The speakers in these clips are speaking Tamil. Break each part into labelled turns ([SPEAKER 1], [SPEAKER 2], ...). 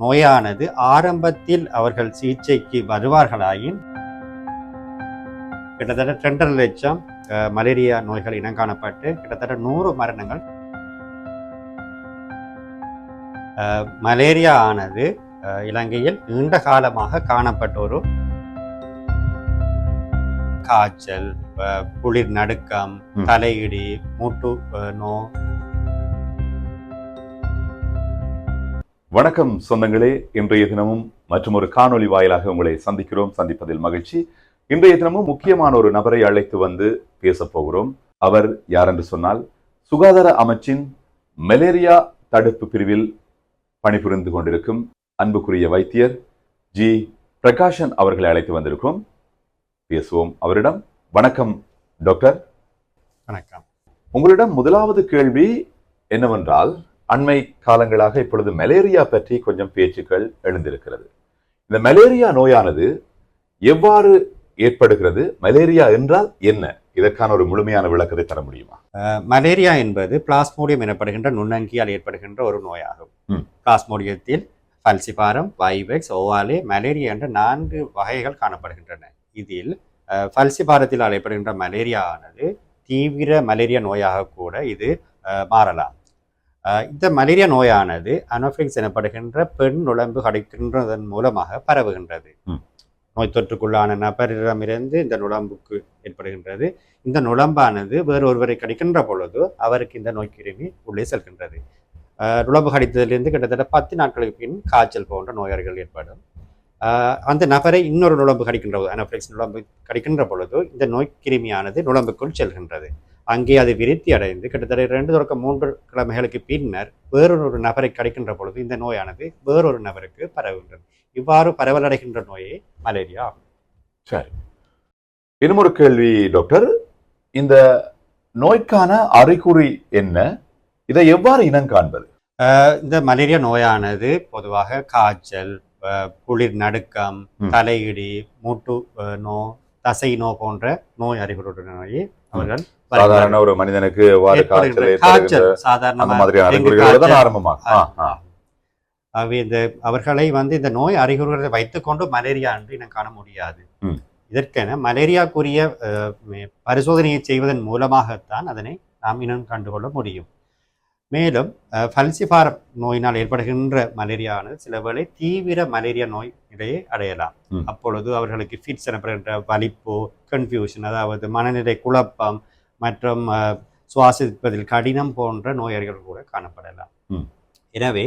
[SPEAKER 1] நோயானது ஆரம்பத்தில் அவர்கள் சிகிச்சைக்கு வருவார்களாயின் கிட்டத்தட்ட ரெண்டரை லட்சம் மலேரியா நோய்கள் இனம் காணப்பட்டு கிட்டத்தட்ட நூறு மரணங்கள் மலேரியா ஆனது இலங்கையில் நீண்ட காலமாக காணப்பட்ட ஒரு காய்ச்சல் குளிர் நடுக்கம். தலையிடி மூட்டு அஹ்,
[SPEAKER 2] வணக்கம் சொந்தங்களே. இன்றைய தினமும் மற்றும் ஒரு காணொளி வாயிலாக உங்களை சந்திக்கிறோம். சந்திப்பதில் மகிழ்ச்சி. இன்றைய தினமும் முக்கியமான ஒரு நபரை அழைத்து வந்து பேசப் போகிறோம். அவர் யார் என்று சொன்னால் சுகாதார அமைச்சின் மலேரியா தடுப்பு பிரிவில் பணிபுரிந்து கொண்டிருக்கும் அன்புக்குரிய வைத்தியர் ஜி. பிரகாஷன் அவர்களை அழைத்து வந்திருக்கிறோம். பேசுவோம் அவரிடம். வணக்கம் டாக்டர்.
[SPEAKER 1] வணக்கம்.
[SPEAKER 2] உங்களிடம் முதலாவது கேள்வி என்னவென்றால் அண்மை காலங்களாக இப்பொழுது மலேரியா பற்றி கொஞ்சம் பேச்சுக்கள் எழுந்திருக்கிறது. இந்த மலேரியா நோயானது எவ்வாறு ஏற்படுகிறது? மலேரியா என்றால் என்ன? இதற்கான ஒரு முழுமையான விளக்கத்தை தர முடியுமா?
[SPEAKER 1] மலேரியா என்பது பிளாஸ்மோடியம் எனப்படுகின்ற நுண்ணங்கியால் ஏற்படுகின்ற ஒரு நோயாகும். பிளாஸ்மோடியத்தில் பல்சிபாரம் வைவெக்ஸ் ஓவாலே மலேரியா என்ற நான்கு வகைகள் காணப்படுகின்றன. இதில் அஹ், பல்சிபாரத்தில் ஏற்படுகின்ற மலேரியா ஆனது தீவிர மலேரியா நோயாக கூட இது மாறலாம். இந்த மலேரியா நோயானது அனோஃபிலிக்ஸ் எனப்படுகின்ற பெண் நுழம்பு கடிக்கின்றதன் மூலமாக பரவுகின்றது. நோய் தொற்றுக்குள்ளான நபரிடமிருந்து இந்த நுழம்புக்கு ஏற்படுகின்றது. இந்த நுழம்பானது வேறு ஒருவரை கடிக்கின்ற பொழுது அவருக்கு இந்த நோய் கிருமி உள்ளே செல்கின்றது. நுழம்பு கடித்ததிலிருந்து கிட்டத்தட்ட பத்து நாட்களுக்கு பின் காய்ச்சல் போன்ற நோயாளிகள் ஏற்படும். அந்த நபரை இன்னொரு நுழம்பு கடிக்கின்ற போது அனோஃபிலிக்ஸ் நுழம்பு கடிக்கின்ற பொழுது இந்த நோய் கிருமியானது நுழம்புக்குள் செல்கின்றது. அங்கே அது விருத்தி அடைந்து கிட்டத்தட்ட இரண்டு தொடக்க மூன்று கிழமைகளுக்கு பின்னர் வேறொரு நபரை கடிக்கின்ற பொழுது இந்த நோயானது வேறொரு நபருக்கு பரவுகின்றது. இவ்வாறு பரவலடைகின்ற நோயே மலேரியா
[SPEAKER 2] சரி. இன்னும் ஒரு கேள்வி டாக்டர். இந்த நோய்க்கான அறிகுறி என்ன? இதை எவ்வாறு இனம் காண்பது?
[SPEAKER 1] இந்த மலேரியா நோயானது பொதுவாக காய்ச்சல் குளிர் நடுக்கம். தலையிடி மூட்டு அஹ், நோ தசை நோ போன்ற நோய் அறிகுறியுடைய நோயை அவர்கள்
[SPEAKER 2] சாதாரண ஒரு மனிதனுக்கு காய்ச்சல்
[SPEAKER 1] ஏற்படுகின்ற காய்ச்சல்
[SPEAKER 2] ஏற்படுகிறது
[SPEAKER 1] சாதாரண
[SPEAKER 2] அந்த மாதிரியான அறிகுறிகளோட தான் ஆரம்பமாகும். ஆ, ஆ.
[SPEAKER 1] அவை இந்த அவர்களை வந்து இந்த நோய் அறிகுறிகளை வைத்துக்கொண்டு மலேரியா என்று இனம் காண முடியாது. இதற்கென மலேரியாக்குரிய பரிசோதனையை செய்வதன் மூலமாகத்தான் அதனை நாம் இனம் கண்டுகொள்ள முடியும். மேலும் அஹ், பல்சிபாரம் நோயினால் ஏற்படுகின்ற மலேரியானது சில வேளை தீவிர மலேரியா நோய் நிலையை அடையலாம். அப்பொழுது அவர்களுக்கு ஃபிட்ஸ் எனப்படுகின்ற வலிப்பு கன்ஃபியூஷன் அதாவது மனநிலை குழப்பம் மற்றும் அஹ், சுவாசிப்பதில் கடினம் போன்ற நோயாளிகள் கூட காணப்படலாம். எனவே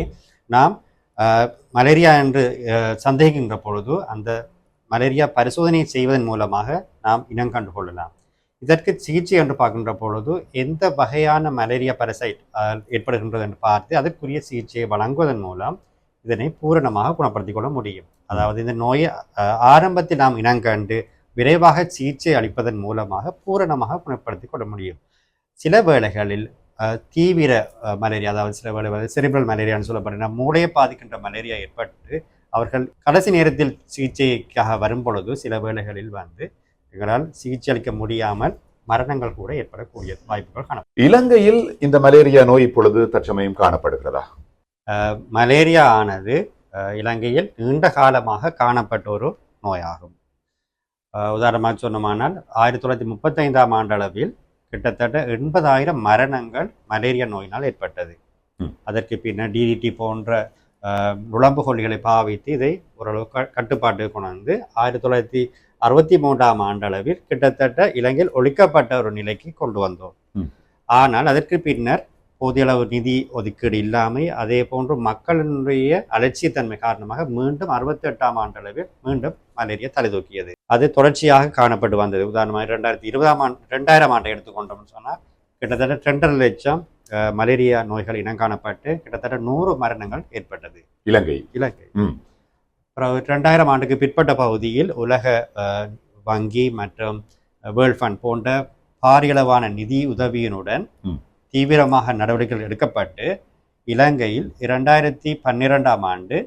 [SPEAKER 1] நாம் மலேரியா என்று அஹ், சந்தேகிக்கின்ற பொழுது அந்த மலேரியா பரிசோதனை செய்வதன் மூலமாக நாம் இனம் கண்டு கொள்ளலாம் இதற்கு சிகிச்சை என்று பார்க்கின்ற பொழுது எந்த வகையான மலேரியா பரசைட் ஏற்படுகின்றது என்று பார்த்து அதற்குரிய சிகிச்சையை வழங்குவதன் மூலம் இதனை பூரணமாக குணப்படுத்திக் கொள்ள முடியும். அதாவது இந்த நோயை ஆரம்பத்தில் நாம் இனங்கண்டு விரைவாக சிகிச்சை அளிப்பதன் மூலமாக பூரணமாக குணப்படுத்திக் கொள்ள முடியும். சில வேளைகளில் தீவிர மலேரியா அதாவது சில வேளைகளில் செரிபிரல் செரிப்ரல் மலேரியான்னு சொல்லப்படுகிற மூளையை பாதிக்கின்ற மலேரியா ஏற்பட்டு அவர்கள் கடைசி நேரத்தில் சிகிச்சைக்காக வரும் பொழுது சில வேளைகளில் வந்து எங்களால் சிகிச்சை அளிக்க முடியாமல் மரணங்கள் கூட ஏற்படக்கூடிய வாய்ப்புகள் காணப்படும்.
[SPEAKER 2] இலங்கையில் இந்த மலேரியா நோய் இப்பொழுது தற்சமயம் காணப்படுகிறதா?
[SPEAKER 1] மலேரியா ஆனது இலங்கையில் நீண்ட காலமாக காணப்பட்ட ஒரு நோயாகும் உதாரணமாக சொன்னோமானால் ஆயிரத்தி தொள்ளாயிரத்தி முப்பத்தைந்தாம் ஆண்டளவில் கிட்டத்தட்ட எண்பதாயிரம் மரணங்கள் மலேரியா நோயினால் ஏற்பட்டது. அதற்கு பின்னர் டிடிடி போன்ற அஹ், நுழம்பு கொல்லிகளை பாவித்து இதை ஓரளவு க- கட்டுப்பாட்டுக்கு கொண்டு வந்து ஆயிரத்தி தொள்ளாயிரத்தி அறுபத்தி மூன்றாம் ஆண்டளவில் கிட்டத்தட்ட இலங்கையில் ஒழிக்கப்பட்ட ஒரு நிலைக்கு கொண்டு வந்தோம். ஆனால் அதற்கு பின்னர் போதிய அளவு நிதி ஒதுக்கீடு இல்லாமை அதே போன்று மக்களினுடைய அலட்சியத்தன்மை காரணமாக மீண்டும் அறுபத்தி எட்டாம் ஆண்டளவில் மீண்டும் மலேரியா தலைதூக்கியது அது தொடர்ச்சியாக காணப்பட்டு வந்தது. உதாரணமாக ரெண்டாயிரத்தி இருபதாம் ஆண்டு ரெண்டாயிரம் ஆண்டை எடுத்துக்கொண்டோம்னு சொன்னால் கிட்டத்தட்ட ரெண்டரை லட்சம் மலேரியா நோய்கள் இனம் காணப்பட்டு கிட்டத்தட்ட நூறு மரணங்கள் ஏற்பட்டது.
[SPEAKER 2] இலங்கை.
[SPEAKER 1] இலங்கை. அப்புறம் ரெண்டாயிரம் ஆண்டுக்கு பிற்பட்ட பகுதியில் உலக வங்கி மற்றும் வேர்ல்ட் ஃபண்ட் போன்ற பாரியளவான நிதி உதவியினுடன். தீவிரமாக நடவடிக்கைகள் எடுக்கப்பட்டு இலங்கையில் இரண்டாயிரத்தி பன்னிரெண்டாம் ஆண்டு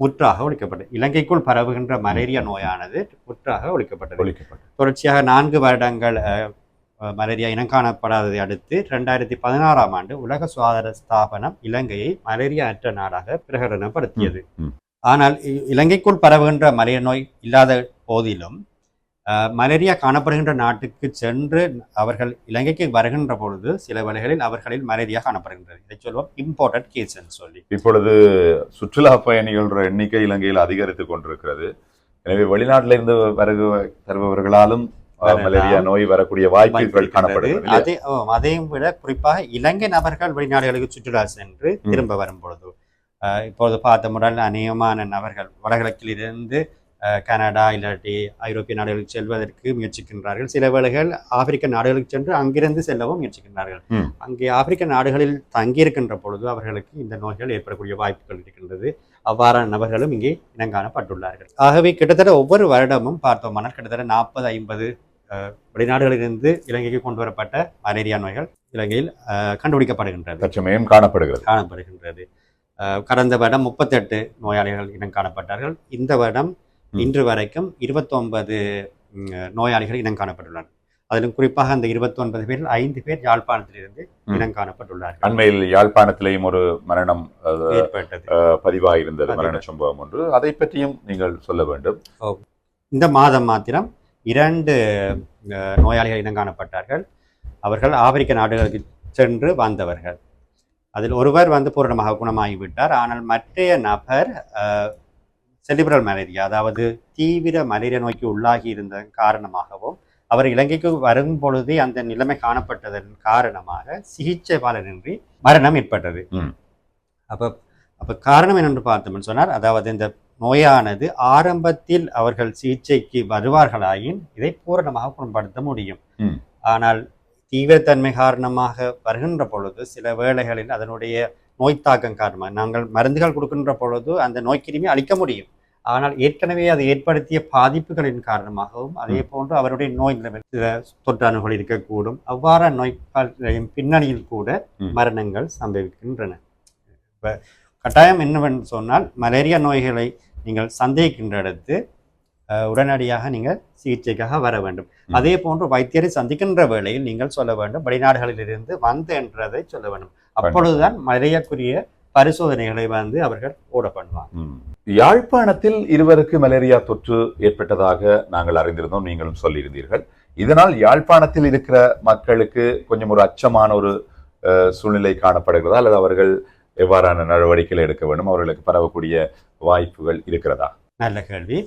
[SPEAKER 1] முற்றாக ஒழிக்கப்பட்டது. இலங்கைக்குள் பரவுகின்ற மலேரியா நோயானது முற்றாக ஒழிக்கப்பட்டது.
[SPEAKER 2] ஒழிக்கப்பட்டது.
[SPEAKER 1] தொடர்ச்சியாக நான்கு வருடங்கள் மலேரியா இனம் காணப்படாததை அடுத்து ரெண்டாயிரத்தி பதினாறாம் ஆண்டு உலக சுகாதார ஸ்தாபனம் இலங்கையை மலேரியா அற்ற நாடாக பிரகடனப்படுத்தியது. ஆனால் இலங்கைக்குள் பரவுகின்ற மலேரியா நோய் இல்லாத போதிலும் மலேரியா காணப்படுகின்ற நாட்டுக்கு சென்று அவர்கள் இலங்கைக்கு வருகின்ற பொழுது சில வேளைகளில் அவர்களில் மலேரியா காணப்படுகின்றது இதை சொல்வோம் இம்போர்ட்டட் கேஸ் சொல்லி
[SPEAKER 2] இப்பொழுது சுற்றுலா பயணிகளோட எண்ணிக்கை இலங்கையில் அதிகரித்துக் கொண்டிருக்கிறது எனவே வெளிநாட்டில இருந்து வருக தருபவர்களாலும். மலேரியா நோய் வரக்கூடிய வாய்ப்புகள்
[SPEAKER 1] வாய்ப்பு
[SPEAKER 2] காணப்படுகிறது.
[SPEAKER 1] அதே அதையும் விட குறிப்பாக இலங்கை நபர்கள் வெளிநாடுகளுக்கு சுற்றுலா சென்று. திரும்ப வரும் பொழுது இப்போது பார்த்த முறையில் அநேகமான நபர்கள் வடகிழக்கில் இருந்து அஹ், கனடா இல்லாட்டி ஐரோப்பிய நாடுகளுக்கு செல்வதற்கு முயற்சிக்கின்றார்கள். சில வேளைகள் ஆப்பிரிக்க நாடுகளுக்கு சென்று அங்கிருந்து செல்லவும் முயற்சிக்கின்றார்கள். அங்கே ஆப்பிரிக்க நாடுகளில் தங்கியிருக்கின்ற பொழுது அவர்களுக்கு இந்த நோய்கள் ஏற்படக்கூடிய வாய்ப்புகள் இருக்கின்றது. அவ்வாறான நபர்களும் இங்கே இனங்காணப்பட்டுள்ளார்கள் ஆகவே கிட்டத்தட்ட ஒவ்வொரு வருடமும் பார்த்தோமானால் கிட்டத்தட்ட நாற்பது ஐம்பது வெளிநாடுகளிலிருந்து இலங்கைக்கு கொண்டு வரப்பட்ட மலேரியா நோய்கள் இலங்கையில் கண்டுபிடிக்கப்படுகின்றது.
[SPEAKER 2] காணப்படுகிறது.
[SPEAKER 1] காணப்படுகின்றது. கடந்த வருடம் முப்பத்தெட்டு நோயாளிகள் இனம் காணப்பட்டார்கள். இந்த வருடம். இன்று வரைக்கும் இருபத்தொன்பது நோயாளிகள் இனம் காணப்பட்டுள்ளனர். அதிலும் குறிப்பாக அந்த இருபத்தொன்பது பேரில் ஐந்து பேர் யாழ்ப்பாணத்திலிருந்து. இனம் காணப்பட்டுள்ளார்கள்.
[SPEAKER 2] அண்மையில் யாழ்ப்பாணத்திலேயும் ஒரு மரணம்
[SPEAKER 1] ஏற்பட்டது.
[SPEAKER 2] அஹ், பதிவாகியிருந்தது
[SPEAKER 1] பதிவு.
[SPEAKER 2] மரண சம்பவம் ஒன்று. அதை பற்றியும் நீங்கள் சொல்ல வேண்டும்.
[SPEAKER 1] இந்த மாதம் மாத்திரம் இரண்டு நோயாளிகள் இனம் காணப்பட்டார்கள். அவர்கள் ஆப்பிரிக்க நாடுகளுக்கு சென்று வந்தவர்கள் அதில் ஒருவர் வந்து பூரணமாக குணமாகிவிட்டார் ஆனால் மற்றைய நபர் செலிபிரல் மலேரியா அதாவது தீவிர மலேரியா நோய்க்கு உள்ளாகி இருந்த காரணமாகவும் அவர் இலங்கைக்கு வரும் பொழுதே அந்த நிலைமை காணப்பட்டதன் காரணமாக சிகிச்சை பலனின்றி மரணம் ஏற்பட்டது. அப்ப அப்ப காரணம் என்னென்று பார்த்தோம்னு சொன்னார் அதாவது இந்த நோயானது ஆரம்பத்தில் அவர்கள் சிகிச்சைக்கு வருவார்களாயின் இதை பூரணமாக குணப்படுத்த முடியும். ஆனால் தீவிரத்தன்மை காரணமாக வருகின்ற பொழுது சில வேளைகளில் அதனுடைய நோய் தாக்கம் காரணமாக நாங்கள் மருந்துகள் கொடுக்கின்ற பொழுது அந்த நோய்க்கிருமி அழிக்க முடியும். ஆனால் ஏற்கனவே அது ஏற்படுத்திய பாதிப்புகளின் காரணமாகவும் அதே போன்று அவருடைய நோய் நிலைமை சில தொற்றாணுகள் இருக்கக்கூடும். அவ்வாறான நோய் பின்னணியில் கூட. மரணங்கள் சம்பவிக்கின்றன. இப்ப கட்டாயம் என்னவென்று சொன்னால் மலேரியா நோய்களை நீங்கள் சந்தேகிக்கின்ற இடத்து உடனடியாக நீங்கள் சிகிச்சைக்காக வர வேண்டும். அதே போன்று வைத்தியரை சந்திக்கின்ற வேளையில் நீங்கள் சொல்ல வேண்டும் வெளிநாடுகளிலிருந்து வந்து என்றதை சொல்ல வேண்டும். அப்பொழுதுதான் மலேரியாக்குரிய பரிசோதனைகளை வந்து அவர்கள் ஓட பண்ணுவாங்க.
[SPEAKER 2] யாழ்ப்பாணத்தில் இருவருக்கு மலேரியா தொற்று ஏற்பட்டதாக நாங்கள் அறிந்திருந்தோம் நீங்களும் சொல்லியிருந்தீர்கள். இதனால் யாழ்ப்பாணத்தில் இருக்கிற மக்களுக்கு கொஞ்சம் ஒரு அச்சமான ஒரு சூழ்நிலை காணப்படுகிறதா? அல்லது அவர்கள் எவ்வாறான நடவடிக்கைகள் எடுக்க வேண்டும்? அவர்களுக்கு பரவக்கூடிய வாய்ப்புகள் இருக்கிறதா?
[SPEAKER 1] நல்ல கேள்வி.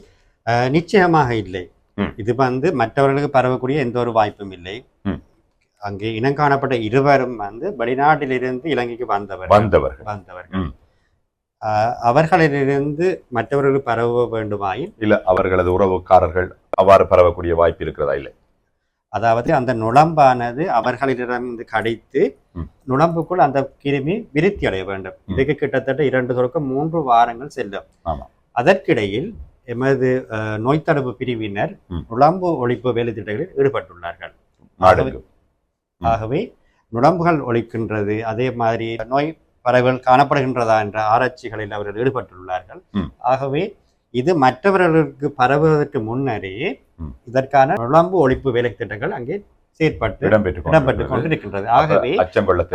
[SPEAKER 1] நிச்சயமாக இல்லை. இது வந்து மற்றவர்களுக்கு பரவக்கூடிய எந்த ஒரு வாய்ப்பும் இல்லை. அங்கே இனம் காணப்பட்ட இருவரும் வந்து வெளிநாட்டிலிருந்து இலங்கைக்கு வந்தவர்
[SPEAKER 2] வந்தவர்கள்
[SPEAKER 1] வந்தவர்கள் அவர்களிலிருந்து மற்றவர்களுக்கு பரவ வேண்டுமாயின்
[SPEAKER 2] இல்ல அவர்களது உறவுக்காரர்கள் அவ்வாறு பரவக்கூடிய வாய்ப்பு இருக்கிறதா இல்லை
[SPEAKER 1] அதாவது அந்த நுளம்பானது அவர்களிடமிருந்து கடித்து
[SPEAKER 2] ம்.
[SPEAKER 1] நுளம்புக்குள் அந்த கிருமி விருத்தி அடைய வேண்டும். இதுக்கு கிட்டத்தட்ட இரண்டு தொடக்கம் மூன்று வாரங்கள் செல்லும். அதற்கிடையில் எமது நோய் தடுப்பு பிரிவினர்
[SPEAKER 2] ம்.
[SPEAKER 1] நுளம்பு ஒழிப்பு வேலைத்திட்டங்களில் ஈடுபட்டுள்ளார்கள். ஆகவே நுளம்புகள் ஒழிக்கின்றது அதே மாதிரி நோய் பரவல் காணப்படுகின்றதா என்ற ஆராய்ச்சிகளில் அவர்கள் ஈடுபட்டுள்ளார்கள். ஆகவே இது மற்றவர்களுக்கு பரவுவதற்கு முன்னரே. இதற்கான நுளம்பு ஒழிப்பு வேலை திட்டங்கள் அங்கே செயற்பட்டு
[SPEAKER 2] கொண்டிருக்கிறது.
[SPEAKER 1] கொண்டிருக்கின்றது ஆகவே.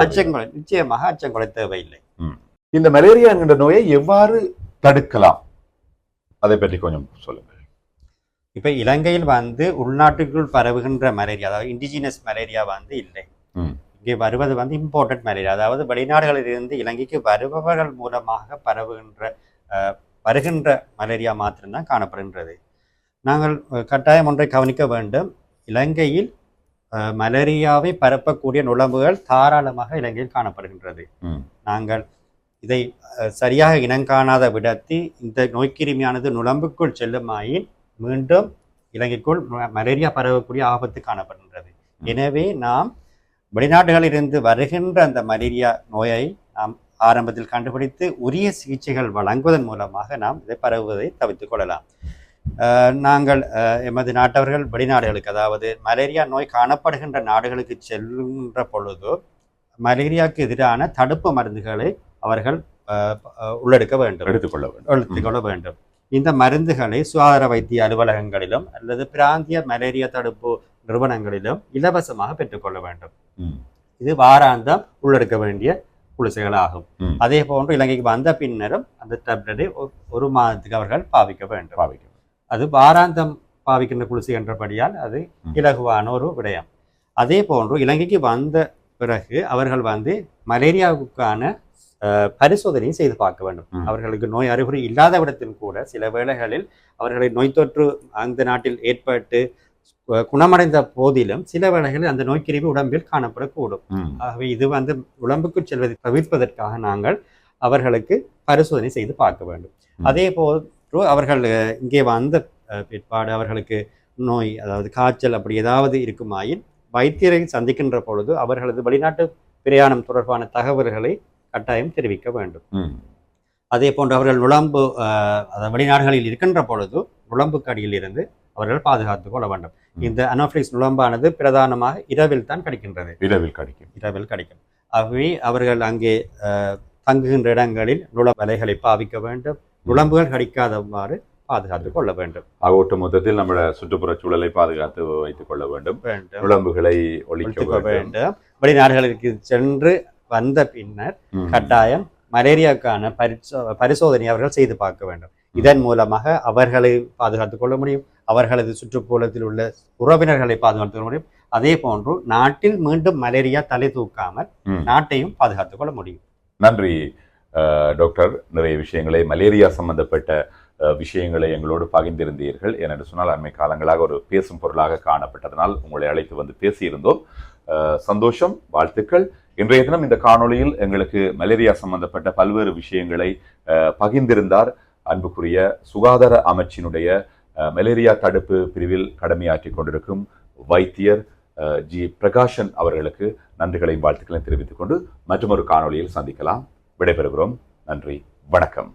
[SPEAKER 1] அச்சங்கொலை நிச்சயமாக அச்சங்கொலை தேவையில்லை
[SPEAKER 2] இந்த மலேரியா என்கின்ற நோயை எவ்வாறு தடுக்கலாம் அதை பற்றி கொஞ்சம் சொல்லுங்கள்
[SPEAKER 1] இப்ப இலங்கையில் வந்து உள்நாட்டுக்குள் பரவுகின்ற மலேரியா அதாவது இண்டிஜினஸ் மலேரியா வந்து இல்லை. இங்கே வருவது வந்து இம்போர்ட்டட் மலேரியா அதாவது வெளிநாடுகளில் இருந்து இலங்கைக்கு வருபவர்கள் மூலமாக பரவுகின்ற வருகின்ற மலேரியா மாத்திரம்தான் காணப்படுகின்றது. நாங்கள் கட்டாயம் ஒன்றை கவனிக்க வேண்டும். இலங்கையில் மலேரியாவை பரப்பக்கூடிய நுழம்புகள் தாராளமாக இலங்கையில் காணப்படுகின்றது. நாங்கள் இதை சரியாக இனங்காணாத விடத்தி இந்த நோய்க்கிருமியானது நுழம்புக்குள் செல்லுமாயின் மீண்டும் இலங்கைக்குள் மலேரியா பரவக்கூடிய ஆபத்து காணப்படுகின்றது. எனவே நாம் வெளிநாடுகளிலிருந்து வருகின்ற அந்த மலேரியா நோயை நாம் ஆரம்பத்தில் கண்டுபிடித்து உரிய சிகிச்சைகள் வழங்குவதன் மூலமாக நாம் இதை பரவுவதை தவிர்த்துக் கொள்ளலாம் நாங்கள் எமது நாட்டவர்கள் வெளிநாடுகளுக்கு அதாவது மலேரியா நோய் காணப்படுகின்ற நாடுகளுக்கு செல்கின்ற பொழுது மலேரியாவுக்கு எதிரான தடுப்பு மருந்துகளை அவர்கள் உள்ளெடுக்க வேண்டும்.
[SPEAKER 2] எடுத்துக்கொள்ள வேண்டும்.
[SPEAKER 1] எடுத்துக்கொள்ள வேண்டும். இந்த மருந்துகளை சுகாதார வைத்திய அலுவலகங்களிலும் அல்லது பிராந்திய மலேரியா தடுப்பு நிறுவனங்களிலும் இலவசமாக பெற்றுக்கொள்ள வேண்டும். இது வாராந்தம் உள்ளெடுக்க வேண்டிய குளிசைகள் ஆகும். அதே போன்று இலங்கைக்கு வந்த பின்னரும் அந்த டேப்லெட்டை ஒரு மாதத்துக்கு அவர்கள் பாவிக்க வேண்டும்.
[SPEAKER 2] பாவிக்கும்
[SPEAKER 1] அது வாராந்தம் பாவிக்கின்ற குளிசை என்றபடியால் அது. இலகுவான ஒரு விடயம். அதே போன்று இலங்கைக்கு வந்த பிறகு அவர்கள் வந்து மலேரியாவுக்கான அஹ், பரிசோதனையை செய்து பார்க்க வேண்டும். அவர்களுக்கு நோய் அறிகுறி இல்லாத இடத்தில் கூட சில வேளைகளில் அவர்களை நோய் தொற்று அந்த நாட்டில் ஏற்பட்டு குணமடைந்த போதிலும் சில வேளைகளில் அந்த நோய்க்கிருமி உடம்பில் காணப்படக்கூடும். ஆகவே இது வந்து உடம்புக்கு செல்வதை தவிர்ப்பதற்காக நாங்கள் அவர்களுக்கு பரிசோதனை செய்து பார்க்க வேண்டும். அதே போன்று அவர்கள் இங்கே வந்த பிற்பாடு அவர்களுக்கு நோய் அதாவது காய்ச்சல் அப்படி ஏதாவது இருக்குமாயின் வைத்தியரை சந்திக்கின்ற பொழுது அவர்களது வெளிநாட்டு பிரயாணம் தொடர்பான தகவல்களை கட்டாயம் தெரிவிக்க வேண்டும். அதே போன்று அவர்கள் நுழம்பு வெளிநாடுகளில் இருக்கின்ற பொழுது நுழம்புக்கு அடியில் இருந்து அவர்கள் பாதுகாத்துக் கொள்ள வேண்டும். இந்த அனோஃபிலிக்ஸ் நுழம்பானது பிரதானமாக இரவில் தான் கிடைக்கின்றது.
[SPEAKER 2] இரவில் கிடைக்கும்.
[SPEAKER 1] இரவில் கிடைக்கும். ஆகவே அவர்கள் அங்கே தங்குகின்ற இடங்களில் நுழ வலைகளை பாவிக்க வேண்டும். நுழம்புகள் கடிக்காதவாறு பாதுகாத்துக் கொள்ள வேண்டும்.
[SPEAKER 2] ஆக ஒட்டு மொத்தத்தில் நம்மளோட சுற்றுப்புற சூழலை பாதுகாத்து வைத்துக் கொள்ள வேண்டும். விளம்புகளை ஒழிக்க வேண்டும்.
[SPEAKER 1] வெளிநாடுகளுக்கு சென்று வந்த பின்னர். கட்டாயம் மலேரியாவுக்கான பரிசோ பரிசோதனை அவர்கள் செய்து பார்க்க வேண்டும். இதன் மூலமாக அவர்களை பாதுகாத்துக் கொள்ள முடியும். அவர்களது சுற்றுப்புறத்தில் உள்ள உறவினர்களை பாதுகாத்துக் கொள்ள முடியும். அதே போன்று நாட்டில் மீண்டும் மலேரியா தலை தூக்காமல். நாட்டையும் பாதுகாத்துக் கொள்ள முடியும்.
[SPEAKER 2] நன்றி டாக்டர். நிறைய விஷயங்களை மலேரியா சம்பந்தப்பட்ட விஷயங்களை எங்களோடு பகிர்ந்திருந்தீர்கள். ஏனென்று சொன்னால் அண்மை காலங்களாக ஒரு பேசும் பொருளாக காணப்பட்டதனால் உங்களை அழைத்து வந்து பேசியிருந்தோம். சந்தோஷம் வாழ்த்துக்கள். இன்றைய தினம் இந்த காணொளியில் எங்களுக்கு மலேரியா சம்பந்தப்பட்ட பல்வேறு விஷயங்களை பகிர்ந்திருந்தார். அன்புக்குரிய சுகாதார அமைச்சினுடைய மலேரியா தடுப்பு பிரிவில் கடமையாற்றிக் கொண்டிருக்கும் வைத்தியர் ஜி. பிரகாஷன் அவர்களுக்கு நன்றிகளையும் வாழ்த்துக்களையும் தெரிவித்துக் கொண்டு மற்றொரு காணொளியில் சந்திக்கலாம். விடைபெறுகிறோம். நன்றி. வணக்கம்.